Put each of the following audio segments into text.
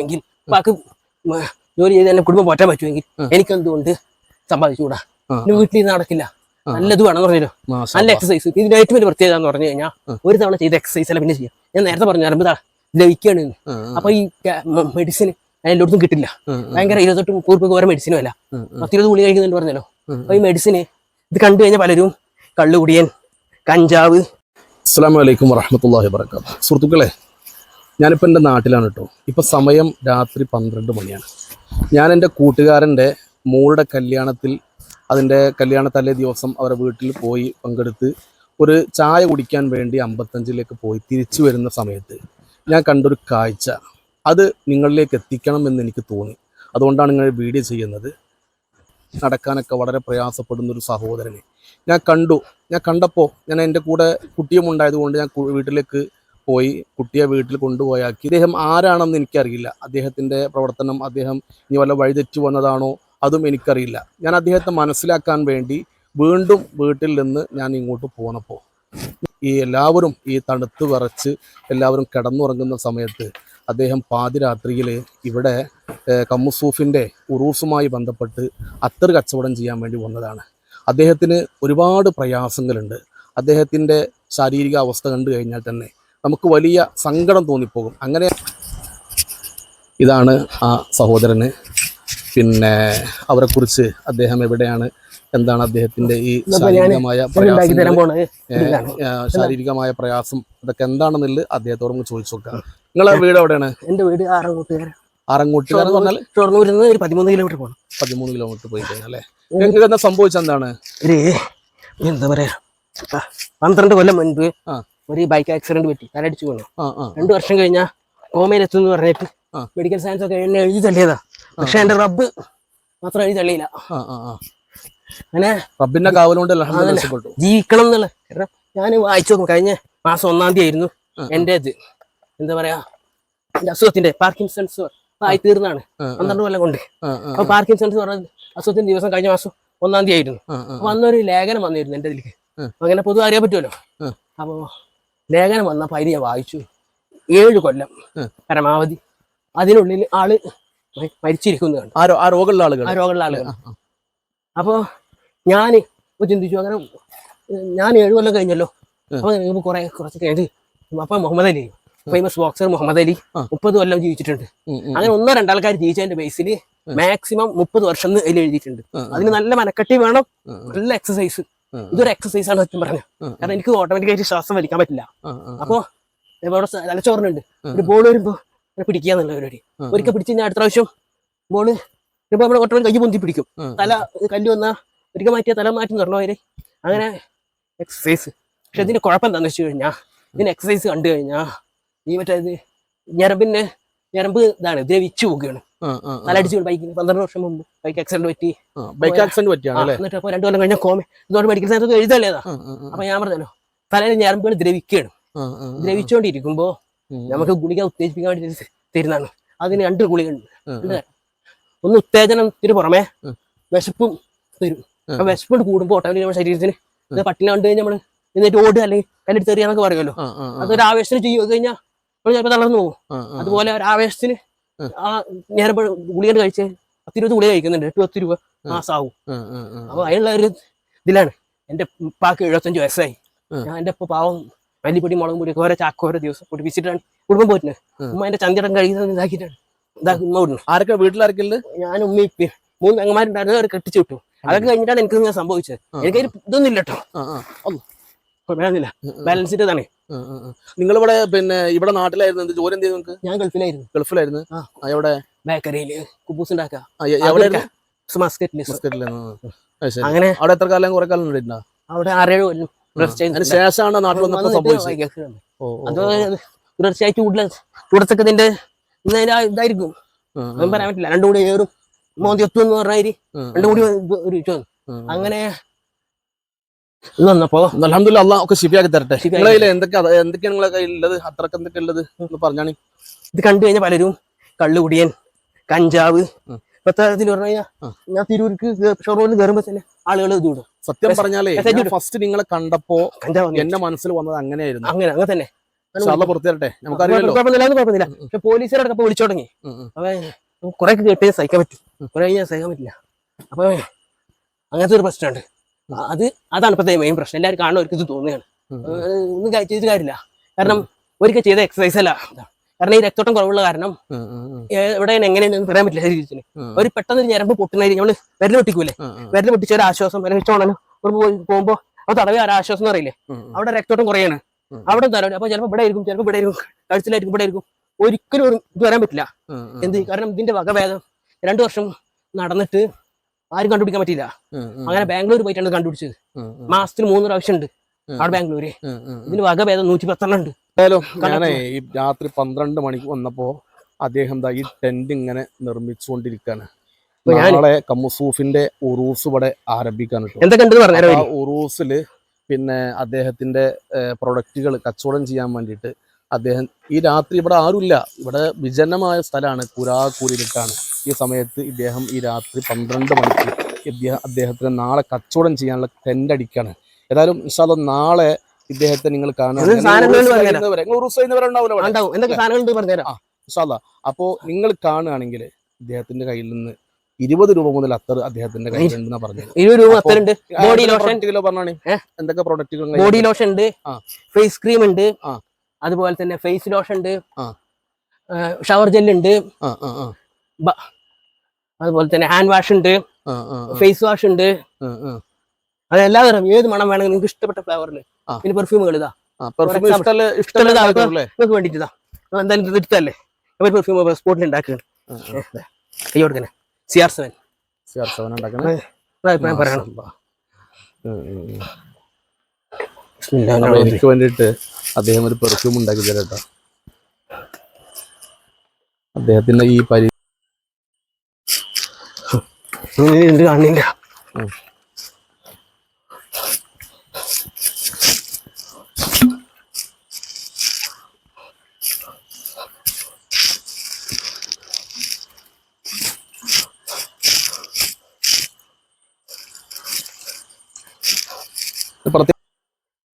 പറ്റുമെങ്കിൽ ബാക്കി ജോലി ചെയ്ത് എന്റെ കുടുംബം പോറ്റാൻ പറ്റുമെങ്കിൽ എനിക്കെന്തുകൊണ്ട് സമ്പാദിച്ചുകൂടാ? എന്റെ വീട്ടിൽ നടക്കില്ല. നല്ലത് വേണം പറഞ്ഞല്ലോ നല്ല എക്സസൈസ് ഇതിന്റെ ഏറ്റവും വലിയ പ്രത്യേകത എന്ന് പറഞ്ഞു കഴിഞ്ഞാൽ ഒരു തവണ ചെയ്ത എക്സസൈസ് അല്ല പിന്നെ ചെയ്യാം. ഞാൻ നേരത്തെ പറഞ്ഞു ഞരമ്പ് ലഭിക്കുകയാണ്. അപ്പൊ ഈ മെഡിസിൻ എല്ലായിടത്തും കിട്ടില്ല. ഭയങ്കര ഇരുപത്തെട്ട് മുപ്പത് രൂപ ഓരോ മെഡിസിനും അല്ല. പത്തിരുപത് ഗുളി കഴിക്കുന്നുണ്ട് പറഞ്ഞല്ലോ. അപ്പൊ ഈ മെഡിസിന് ഇത് കണ്ടു കഴിഞ്ഞാൽ പലരും കള്ളുകുടിയൻ കഞ്ചാവ്. അസ്സാം വലൈക്കും വാഹമത്തല്ലാഹി വർക്കാത്ത് സുഹൃത്തുക്കളെ ഞാനിപ്പോൾ എന്റെ നാട്ടിലാണ് കേട്ടോ ഇപ്പോൾ സമയം രാത്രി പന്ത്രണ്ട് മണിയാണ്. ഞാൻ എന്റെ കൂട്ടുകാരന്റെ മോളുടെ കല്യാണത്തിൽ അതിന്റെ കല്യാണ തലേ ദിവസം അവരുടെ വീട്ടിൽ പോയി പങ്കെടുത്ത് ഒരു ചായ കുടിക്കാൻ വേണ്ടി അമ്പത്തഞ്ചിലേക്ക് പോയി തിരിച്ചു വരുന്ന സമയത്ത് ഞാൻ കണ്ടൊരു കാഴ്ച. അത് നിങ്ങളിലേക്ക് എത്തിക്കണം എന്ന് എനിക്ക് തോന്നി. അതുകൊണ്ടാണ് ഇങ്ങനെ വീഡിയോ ചെയ്യുന്നത്. നടക്കാനൊക്കെ വളരെ പ്രയാസപ്പെടുന്ന ഒരു സഹോദരനെ. ഞാൻ കണ്ടു. ഞാൻ കണ്ടപ്പോൾ ഞാൻ എന്റെ കൂടെ കുട്ടിയും ഉണ്ടായതുകൊണ്ട് ഞാൻ വീട്ടിലേക്ക് പോയി കുട്ടിയെ വീട്ടിൽ കൊണ്ടുപോയാക്കി. അദ്ദേഹം ആരാണെന്ന് എനിക്കറിയില്ല. അദ്ദേഹത്തിന്റെ പ്രവർത്തനം അദ്ദേഹം ഇനി വല്ല വഴിതെറ്റു വന്നതാണോ അതും എനിക്കറിയില്ല. ഞാൻ അദ്ദേഹത്തെ മനസ്സിലാക്കാൻ വേണ്ടി വീണ്ടും വീട്ടിൽ നിന്ന് ഞാൻ ഇങ്ങോട്ട് പോന്നപ്പോൾ ഈ എല്ലാവരും ഈ തണുത്ത് വിറച്ച് എല്ലാവരും കിടന്നുറങ്ങുന്ന സമയത്ത് അദ്ദേഹം പാതിരാത്രിയിൽ ഇവിടെ കമ്മുസൂഫിന്റെ ഉറൂസുമായി ബന്ധപ്പെട്ട് അത്തർ കച്ചവടം ചെയ്യാൻ വേണ്ടി വന്നതാണ്. അദ്ദേഹത്തിന് ഒരുപാട് പ്രയാസങ്ങളുണ്ട്. അദ്ദേഹത്തിന്റെ ശാരീരിക അവസ്ഥ കണ്ടു കഴിഞ്ഞാൽ തന്നെ നമുക്ക് വലിയ സങ്കടം തോന്നിപ്പോകും. അങ്ങനെ ഇതാണ് ആ സഹോദരന്. പിന്നെ അവരെക്കുറിച്ച് അദ്ദേഹം എവിടെയാണ്? എന്താണ് അദ്ദേഹത്തിന്റെ ഈ ശാരീരികമായ പ്രയാസം? ശാരീരികമായ പ്രയാസം. അതൊക്കെ എന്താണെന്നുള്ളത് അദ്ദേഹത്തോട് നമുക്ക് ചോദിച്ചു നോക്കാം. നിങ്ങളെ വീട് എവിടെയാണ്? എന്റെ വീട് ആറങ്ങോട്ടുകാരൻ ആറങ്ങോട്ടുകാരെന്ന് പറഞ്ഞാൽ ഷൊർണൂരിൽ നിന്ന് ഒരു പതിമൂന്ന് കിലോമീറ്റർ പോകണം പതിമൂന്ന് കിലോമീറ്റർ പോയി കഴിഞ്ഞാൽ അല്ലേ? നിങ്ങൾക്ക് എന്താ ഒരു എന്താ പറയാ? പന്ത്രണ്ട് കൊല്ലം മുൻപ് ആ. ഒരു ബൈക്ക് ആക്സിഡന്റ് പറ്റി. തലടിച്ചു വീണു. രണ്ടു വർഷം കഴിഞ്ഞാൽ കോമയിലെത്തും എന്ന് പറഞ്ഞിട്ട് മെഡിക്കൽ സയൻസ് ഒക്കെ എന്നെ എഴുതി തള്ളിയതാ. പക്ഷെ എന്റെ റബ്ബ് മാത്രം എഴുതി തള്ളിയില്ല. അങ്ങനെ റബ്ബിന്റെ കാവലുകൊണ്ട് ജീവിക്കണം എന്നുള്ള കാരണം ഞാൻ വായിച്ചു നോക്കും. കഴിഞ്ഞ മാസം ഒന്നാം തീയതി ആയിരുന്നു എന്റെ ഇത് എന്താ പറയാ എന്റെ അസുഖത്തിന്റെ പാർക്കിൻസൺസ് ആയി തീർന്നാണ്. പന്ത്രണ്ട് കൊല്ലം കൊണ്ട്. അപ്പൊ പാർക്കിൻസൺസ് പറഞ്ഞ അസുഖത്തിന്റെ ദിവസം കഴിഞ്ഞ മാസം ഒന്നാം തീയതി ആയിരുന്നു. അപ്പൊ അന്നൊരു ലേഖനം വന്നിരുന്നു എന്റെ ഇതിലേക്ക്. അങ്ങനെ പൊതുവെ അറിയാൻ പറ്റുമല്ലോ. അപ്പോ ലേഖനം വന്നപ്പോൾ അതിന് ഞാൻ വായിച്ചു. ഏഴ് കൊല്ലം. പരമാവധി. അതിനുള്ളിൽ ആൾ മരിച്ചിരിക്കുന്നു ആ രോഗമുള്ള ആളുകൾ ആ രോഗമുള്ള ആളുകൾ അപ്പോൾ ഞാൻ അപ്പോ ചിന്തിച്ചു അങ്ങനെ ഞാൻ ഏഴ് കൊല്ലം കഴിഞ്ഞല്ലോ. അപ്പോൾ കുറെ കുറച്ച് കഴിഞ്ഞ് അപ്പൊ Muhammad Ali. Famous boxer Muhammad Ali. മുപ്പത് കൊല്ലം ജീവിച്ചിട്ടുണ്ട്. അങ്ങനെ ഒന്നോ രണ്ടാൾക്കാർ ജീവിച്ചതിന്റെ ബേസിൽ മാക്സിമം മുപ്പത് വർഷം എന്ന് എഴുതിയിട്ടുണ്ട്. അതിന് നല്ല മനക്കെട്ടി വേണം. നല്ല എക്സസൈസ് ഇതൊരു എക്സസൈസ് ആണ് സത്യം പറഞ്ഞു. കാരണം എനിക്ക് ഓട്ടോമാറ്റിക്കായിട്ട് ശ്വാസം വലിക്കാൻ പറ്റില്ല. അപ്പോ അവിടെ തലച്ചോറിനുണ്ട് ഒരു ബോൾ വരുമ്പോ പിടിക്കുക എന്നുള്ള പരിപാടി. ഒരിക്കൽ പിടിച്ച് അടുത്ത പ്രാവശ്യം ബോൾ ഇപ്പൊ നമ്മൾ ഓട്ടോമാറ്റിക് കൈ പൊന്തി പിടിക്കും. തല കല്ല് വന്നാ ഒരിക്കൽ മാറ്റിയ തല മാറ്റി പറഞ്ഞവര് അങ്ങനെ എക്സസൈസ് പക്ഷെ ഇതിന്റെ കുഴപ്പം എന്താണെന്ന് വെച്ച് കഴിഞ്ഞാൽ ഇതിന് എക്സസൈസ് കണ്ടു കഴിഞ്ഞാ ഈ മറ്റേ ഞരമ്പിന് ഞരമ്പിന്റെ ഞരമ്പ് ഇതാണ് ദ്രവിച്ചു പോവുകയാണ്. ഉം, അടിച്ചു ബൈക്കിന് പന്ത്രണ്ട് വർഷം മുമ്പ് ബൈക്ക് ആക്സിഡന്റ് പറ്റി. ബൈക്ക് ആക്സിഡന്റ് പറ്റിയാണ് എന്നിട്ട് അപ്പൊ രണ്ടു കൊല്ലം കഴിഞ്ഞാൽ കോമ ഇതോട് മെഡിക്കൽ സയൻസ് എഴുതല്ലേതാ അപ്പൊ ഞാൻ പറഞ്ഞല്ലോ തലയിൽ ഞരമ്പുകൾ ദ്രവിക്കുകയാണ്. ദ്രവിച്ചുകൊണ്ടിരിക്കുമ്പോ നമുക്ക് ഗുളിക ഉത്തേജിപ്പിക്കാൻ വേണ്ടി തരു- തരുന്നതാണ്. അതിന് രണ്ട് ഗുളികയുണ്ട്. ഒന്ന് ഉത്തേജനത്തിന് പുറമെ. വിശപ്പും തരും. ആ വിശപ്പ് കൂടുമ്പോൾ ഓട്ടോമാറ്റിക് നമ്മുടെ ശരീരത്തിന് ഇത് പട്ടിണ കണ്ടു കഴിഞ്ഞാൽ നമ്മൾ എന്നിട്ട് ഓടുക അല്ലെങ്കിൽ കല്ലെടുത്ത് എറിയാന്നൊക്കെ പറയുമല്ലോ. അതൊരു ആവേശത്തിന് ചെയ്യും. കഴിഞ്ഞാൽ നമ്മൾ ചിലപ്പോൾ തളർന്നു പോകും. അതുപോലെ ഒരു ആവേശത്തിന്. ആ. നേരം ഗുളിക കഴിച്ച്. പത്തിരുപത് ഗുളിക കഴിക്കുന്നുണ്ട്. എട്ട് പത്ത് രൂപ മാസാവും. അപ്പൊ അതിനുള്ള ഒരു ഇതിലാണ്. എന്റെ ഉപ്പാക്ക് എഴുപത്തഞ്ച് വയസ്സായി. ഞാൻ എന്റെ ഉപ്പ പാവം മല്ലിപ്പൊടി മുളകും പൊടി ഓരോ ചാക്ക ഓരോ ദിവസം പൊടിപ്പിച്ചിട്ടാണ് കുടുംബം പോയിട്ട് ഉമ്മ എന്റെ ചന്തിടം കഴിയുന്നത് ഇതാക്കിയിട്ടാണ്. ഇതാക്കി ഉമ്മ വിടുന്നു. ആരൊക്കെ വീട്ടിലാർക്കുള്ളത് ഞാൻ ഉമ്മ ഇപ്പ മൂന്ന് പെങ്ങന്മാരുണ്ടായിരുന്നു. അവർ കെട്ടിച്ചു വിട്ടു. അതൊക്കെ കഴിഞ്ഞിട്ടാണ് എനിക്ക് ഞാൻ സംഭവിച്ചത്. എനിക്കൊരു ഇതൊന്നും ഇല്ല കേട്ടോ ആ, ആ, വേണമെന്നില്ല ബാലൻസിന്റെ തന്നെ ഉം, ഇവിടെ. പിന്നെ ഇവിടെ നാട്ടിലായിരുന്നു? എന്ത് ജോലി എന്ത് ചെയ്തു നിങ്ങൾക്ക് ഞാൻ ഗൾഫിലായിരുന്നു. ഗൾഫിലായിരുന്നു. എവിടെ? ബേക്കറിയിൽ കുബൂസ് അങ്ങനെ അവിടെ എത്ര കാലം കുറെ കാലം അവിടെ ആറേഴ് കൊല്ലം ശേഷമാണ് നാട്ടിൽ വന്നപ്പോ സംഭവിച്ചത്? അത് തുടർച്ചയായി ചൂടില ചൂടത്തൊക്കെ ഇതിന്റെ ഇതായിരിക്കും. പറയാൻ പറ്റില്ല. രണ്ടും കൂടി ഏറും. മോന്തി ഒത്തു എന്ന് പറഞ്ഞാൽ രണ്ടും കൂടി ഒരു- അങ്ങനെ ഇത് വന്നപ്പോ അൽഹംദുലില്ലാ അള്ളാഹ് ഒക്കെ ശിഫിയാക്കി തരട്ടെ. നിങ്ങളെ എന്തൊക്കെ എന്തൊക്കെയാണ് നിങ്ങളെ കയ്യിലുള്ളത്? അത്രയ്ക്ക് എന്തൊക്കെ ഉള്ളത്? ഒന്ന് പറഞ്ഞാണി. ഇത് കണ്ടു കഴിഞ്ഞാൽ പലരും കള്ളുകുടിയൻ കഞ്ചാവ്. ഇപ്പത്തെ പറഞ്ഞു കഴിഞ്ഞാൽ. ഞാൻ തിരൂർക്ക് ഷോറൂമിൽ കയറുമ്പോ തന്നെ ആളുകൾ ഇത് വിടും സത്യം പറഞ്ഞാലേ ഫസ്റ്റ് നിങ്ങളെ കണ്ടപ്പോ എന്റെ മനസ്സിൽ വന്നത് അങ്ങനെയായിരുന്നു. അങ്ങനെ അങ്ങനെ തന്നെ. പുറത്തേരട്ടെ നമുക്ക് നമുക്കറിയാലോ. കുഴപ്പമില്ല പക്ഷെ പോലീസുകാരൊക്കെ അപ്പൊ വിളിച്ചു തുടങ്ങി. കൊറേ കേട്ടേ അപ്പൊ കുറെ കേട്ട് സഹിക്കാൻ പറ്റും. കുറെ കഴിഞ്ഞാൽ സഹിക്കാൻ പറ്റില്ല. അപ്പൊ അങ്ങനത്തെ ഒരു പ്രശ്നമുണ്ട്. അത് അതാണ് ഇപ്പത്തെ മെയിൻ പ്രശ്നം. എല്ലാവരും കാണുന്നവർക്ക് ഇത് തോന്നുകയാണ്. ഒന്നും ചെയ്ത് കാര്യമില്ല. കാരണം ഒരിക്കൽ ചെയ്ത എക്സസൈസ് അല്ല. കാരണം ഈ രക്തോട്ടം കുറവുള്ള കാരണം എവിടെ എങ്ങനെയാണെന്ന് പറയാൻ പറ്റില്ല ശരീരത്തിന്. ഒരു പെട്ടെന്ന് ഞരമ്പ് പൊട്ടുന്നതിന് നമ്മൾ വിരൽ പൊട്ടിക്കൂലേ? വിരൽ പൊട്ടിച്ച ഒരു ആശ്വാസം വിരൽ വെച്ചോണല്ലോ പോകുമ്പോ അത് തടവി ഒരു ആശ്വാസം എന്ന് ഉം. അവിടെ രക്തോട്ടം കുറയാണ്. അവിടെ തലവലി അപ്പൊ ചിലപ്പോ ഇവിടെ ആയിരിക്കും ചിലപ്പോ ഇവിടെ ആയിരിക്കും. കഴുത്തിലായിരിക്കും ഇവിടെ ആയിരിക്കും. ഒരിക്കലും ഒരു ഇത് വരാൻ പറ്റില്ല. എന്ത് കാരണം ഇതിന്റെ വകഭേദം രണ്ടു വർഷം നടന്നിട്ട് ആരും കണ്ടുപിടിക്കാൻ പറ്റില്ല അങ്ങനെ ബാംഗ്ലൂർ പോയിട്ടാണ് കണ്ടുപിടിച്ചത്. മാസത്തിൽ മൂന്ന് പ്രാവശ്യം ഉണ്ട്. അവിടെ ബാംഗ്ലൂര്. ഇതിന് വകഭേദം നൂറ്റി പത്തെണ്ണം ഉണ്ട് ഞാനേ ഈ രാത്രി പന്ത്രണ്ട് മണിക്ക് വന്നപ്പോ അദ്ദേഹം ദാ ഈ ടെന്റ് ഇങ്ങനെ നിർമ്മിച്ചുകൊണ്ടിരിക്കാണ്. നാളെ കമ്മുസൂഫിന്റെ ഉറൂസ് ഇവിടെ ആരംഭിക്കാൻ ഉറൂസിൽ പിന്നെ അദ്ദേഹത്തിന്റെ പ്രൊഡക്റ്റുകൾ കച്ചവടം ചെയ്യാൻ വേണ്ടിയിട്ട് അദ്ദേഹം ഈ രാത്രി ഇവിടെ ആരുമില്ല. ഇവിടെ വിജനമായ സ്ഥലമാണ് കുരാക്കൂരിട്ടാണ് ഈ സമയത്ത് ഇദ്ദേഹം ഈ രാത്രി പന്ത്രണ്ട് മണിക്ക് ഇദ്ദേഹം അദ്ദേഹത്തിന് നാളെ കച്ചവടം ചെയ്യാനുള്ള ടെന്റ് അടിക്കാണ്. ഏതായാലും ഇൻഷാല്ല നാളെ ഇദ്ദേഹത്തെ നിങ്ങൾ കാണുക. അപ്പോ നിങ്ങൾ കാണുകയാണെങ്കിൽ ഇദ്ദേഹത്തിന്റെ കയ്യിൽ നിന്ന് ഇരുപത് രൂപ മുതൽ അത്തർ അദ്ദേഹത്തിന്റെ കയ്യിലുണ്ടെന്ന് പറഞ്ഞത്. ഇരുപത് രൂപ ബോഡി ലോഷൻ പറഞ്ഞാണ്? എന്തൊക്കെ പ്രോഡക്റ്റുകൾ ബോഡി ലോഷൻ ഉണ്ട്. ഫേസ് ക്രീം ഉണ്ട്. അതുപോലെ തന്നെ ഫേസ് ലോഷൻ ഉണ്ട്. ഷവർ ജെല്ലുണ്ട് അതുപോലെ തന്നെ ഹാൻഡ് വാഷ് ഉണ്ട് ഫേസ് വാഷ് ഉണ്ട്. അത് എല്ലാ തരം ഏത് മണം വേണമെങ്കിൽ നിങ്ങൾക്ക് ഇഷ്ടപ്പെട്ട ഫ്ലേവറിൽ പിന്നെ പെർഫ്യൂമുകൾ ഇതാ. നിങ്ങൾക്ക് വേണ്ടിട്ട് എന്തായാലും എടുത്തല്ലേ ഒരു പെർഫ്യൂം സ്പോട്ടിൽ ഉണ്ടാക്കുകയാണ്. കൈ കൊടുക്കണേ. C R seven CR seven ഉണ്ടാക്കണേ അഭിപ്രായം പറയണം. എനിക്ക് വേണ്ടിയിട്ട് അദ്ദേഹം ഒരു പെർഫ്യൂം ഉണ്ടാക്കി തരട്ടോ അദ്ദേഹത്തിന്റെ ഈ പരി ഇത് കാണില്ല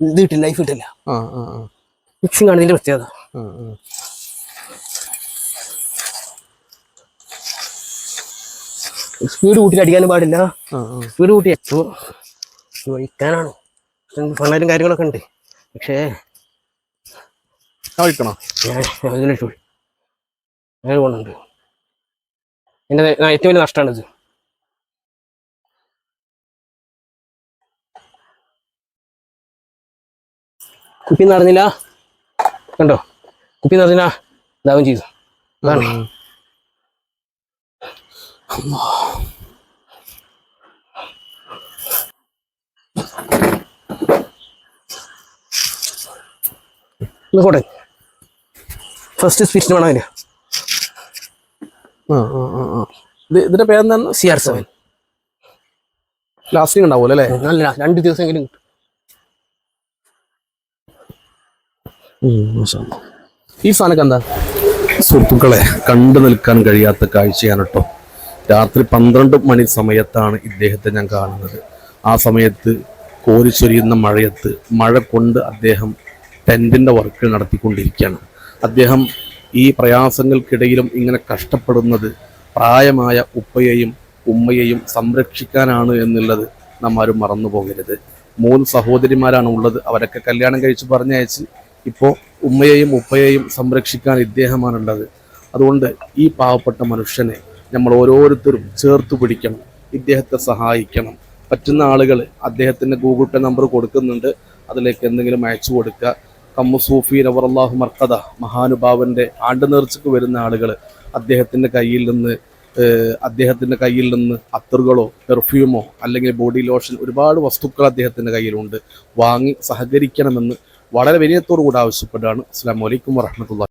ഇത് കിട്ടില്ല ലൈഫ് കിട്ടില്ല മിക്സിംഗ് ആണ് ഇതിന്റെ പ്രത്യേകത ആ, ആ. സ്പീഡ് കൂട്ടി അടിക്കാനും പാടില്ല. സ്പീഡ് കൂട്ടി. വഹിക്കാനാണ് ഫണലും കാര്യങ്ങളൊക്കെ ഉണ്ട്. പക്ഷേ കഴിക്കണോ ഞാൻ ഇതിലിട്ടു അങ്ങനെ പോകുന്നുണ്ട് എന്റെ ഏറ്റവും വലിയ നഷ്ടമാണിത്. കുപ്പി നിറഞ്ഞില്ല കണ്ടോ? കുപ്പി നിറഞ്ഞില്ല ഇതാവും ചെയ്തു. അതാണ്. ഇത് ഫസ്റ്റ് സ്പിരിറ്റ് വേണം അതിന്. ആ, ആ, ആ, ആ. ഇത് ഇതിന്റെ പേരെന്താണ്? സി ആർ സെവൻ ലാസ്റ്റിംഗ് ഉണ്ടാവുമല്ലോ അല്ലേ? നല്ല രണ്ട് ദിവസമെങ്കിലും കിട്ടും. ഈ സാധനമൊക്കെ എന്താ? സുഹൃത്തുക്കളെ കണ്ടു നിൽക്കാൻ കഴിയാത്ത കാഴ്ചയാണ് കേട്ടോ രാത്രി പന്ത്രണ്ട് മണി സമയത്താണ് ഇദ്ദേഹത്തെ ഞാൻ കാണുന്നത്. ആ സമയത്ത് കോരിച്ചൊരിയുന്ന മഴയത്ത് മഴ കൊണ്ട് അദ്ദേഹം ടെന്റിന്റെ വർക്ക് നടത്തിക്കൊണ്ടിരിക്കുകയാണ്. അദ്ദേഹം ഈ പ്രയാസങ്ങൾക്കിടയിലും ഇങ്ങനെ കഷ്ടപ്പെടുന്നത് പ്രായമായ ഉപ്പയെയും ഉമ്മയെയും സംരക്ഷിക്കാനാണ് എന്നുള്ളത് നമ്മാരും മറന്നു പോകരുത് മൂന്ന് സഹോദരിമാരാണ് ഉള്ളത്. അവരൊക്കെ കല്യാണം കഴിച്ച് പറഞ്ഞയച്ച് ഇപ്പോൾ ഉമ്മയെയും ഉപ്പയെയും സംരക്ഷിക്കാൻ ഇദ്ദേഹമാണുള്ളത്. അതുകൊണ്ട് ഈ പാവപ്പെട്ട മനുഷ്യനെ നമ്മൾ ഓരോരുത്തരും ചേർത്ത് പിടിക്കണം. ഇദ്ദേഹത്തെ സഹായിക്കണം. പറ്റുന്ന ആളുകൾ അദ്ദേഹത്തിന്റെ ഗൂഗിൾ പേ നമ്പർ കൊടുക്കുന്നുണ്ട്. അതിലേക്ക് എന്തെങ്കിലും അയച്ചു കൊടുക്കുക. കമ്മു സൂഫി നവറല്ലാഹു മർക്കദ മഹാനുഭാവന്റെ ആണ്ട് നേർച്ചക്ക് വരുന്ന ആളുകൾ അദ്ദേഹത്തിന്റെ കയ്യിൽ നിന്ന് അദ്ദേഹത്തിന്റെ കയ്യിൽ നിന്ന് അത്തറുകളോ പെർഫ്യൂമോ അല്ലെങ്കിൽ ബോഡി ലോഷൻ ഒരുപാട് വസ്തുക്കൾ അദ്ദേഹത്തിന്റെ കയ്യിലുണ്ട്. വാങ്ങി സഹകരിക്കണമെന്ന് വളരെ വിനയത്തോടു കൂടി ആവശ്യപ്പെട്ടാണ്. അസ്സാം വലൈക്കും വറഹമത്തുള്ള